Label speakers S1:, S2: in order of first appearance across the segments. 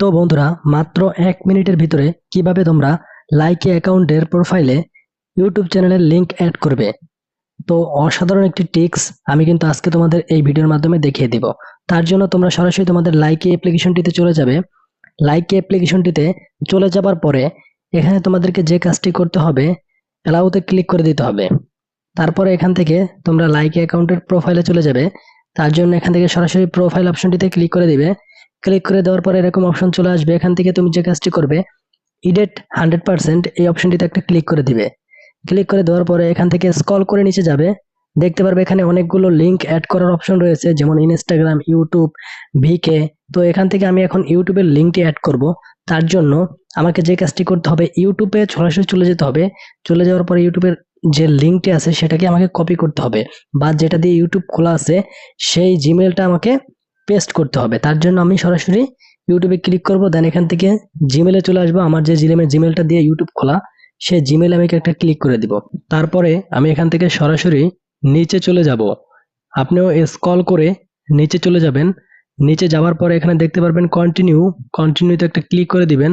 S1: তো বন্ধুরা, মাত্র এক মিনিটের ভিতরে কীভাবে তোমরা লাইকে অ্যাকাউন্টের প্রোফাইলে ইউটিউব চ্যানেলের লিংক অ্যাড করবে? তো অসাধারণ একটি টিক্স আমি কিন্তু আজকে তোমাদের এই ভিডিওর মাধ্যমে দেখিয়ে দিব। তার জন্য তোমরা সরাসরি তোমাদের লাইকে অ্যাপ্লিকেশনটিতে চলে যাবে। লাইকে অ্যাপ্লিকেশনটিতে চলে যাবার পরে এখানে তোমাদেরকে যে কাজটি করতে হবে, অ্যালাউতে ক্লিক করে দিতে হবে। তারপরে এখান থেকে তোমরা লাইকে অ্যাকাউন্টের প্রোফাইলে চলে যাবে। তার জন্য এখান থেকে সরাসরি প্রোফাইল অপশনটিতে ক্লিক করে দিবে। ক্লিক করে দেওয়ার পরে এরকম অপশন চলে আসবে। এখান থেকে তুমি যে কাজটি করবে ইডেট হান্ড্রেড পার্সেন্ট এই অপশনটিতে একটা ক্লিক করে দিবে। ক্লিক করে দেওয়ার পরে এখান থেকে স্কল করে নিচে যাবে। দেখতে পারবে এখানে অনেকগুলো লিঙ্ক অ্যাড করার অপশন রয়েছে, যেমন ইনস্টাগ্রাম ইউটিউব ভিকে তো এখান থেকে আমি এখন ইউটিউবের লিঙ্কটি অ্যাড করব। তার জন্য আমাকে যে কাজটি করতে হবে ইউটিউবে সরাসরি চলে যেতে হবে। চলে যাওয়ার পরে ইউটিউবের যে লিঙ্কটি আছে, সেটাকে আমাকে কপি করতে হবে। বা যেটা দিয়ে ইউটিউব খোলা আছে, সেই জিমেলটা আমাকে পেস্ট করতে হবে। তার জন্য আমি সরাসরি ইউটিউবে ক্লিক করব দেন এখান থেকে জিমেলে চলে আসব। আমার যে জিমেল জিমেলটা দিয়ে ইউটিউব খোলা সেই জিমেলে আমি একটা ক্লিক করে দিব। তারপরে আমি এখান থেকে সরাসরি নিচে চলে যাব। আপনিও স্ক্রল করে নিচে চলে যাবেন। নিচে যাওয়ার পরে এখানে দেখতে পারবেন কন্টিনিউ কন্টিনিউতে একটা ক্লিক করে দিবেন।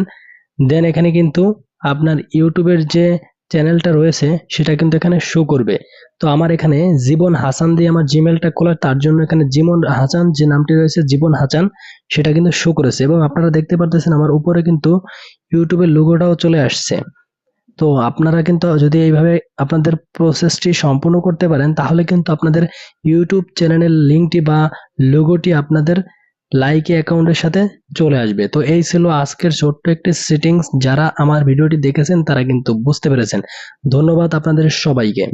S1: দেন এখানে কিন্তু আপনার ইউটিউবের যে চ্যানেলটা রয়েছে, সেটা কিন্তু এখানে শো করবে। তো আমার এখানে জীবন হাসান দিয়ে আমার জিমেলটা খোলা, তার জন্য এখানে জীবন হাসান, যে নামটি রয়েছে জীবন হাসান, সেটা কিন্তু শো করেছে। এবং আপনারা দেখতে পারতেছেন আমার উপরে কিন্তু ইউটিউবের লোগোটাও চলে আসছে। তো আপনারা কিন্তু যদি এইভাবে আপনাদের প্রসেসটি সম্পূর্ণ করতে পারেন, তাহলে কিন্তু আপনাদের ইউটিউব চ্যানেলের লিঙ্কটি বা লোগোটি আপনাদের লাইকে অ্যাকাউন্টের সাথে চলে আসবে। তো এই ছিল আজকের ছোট্ট একটি সেটিংস যারা আমার ভিডিওটি দেখেছেন, তারা কিন্তু বুঝতে পেরেছেন। ধন্যবাদ আপনাদের সবাইকে।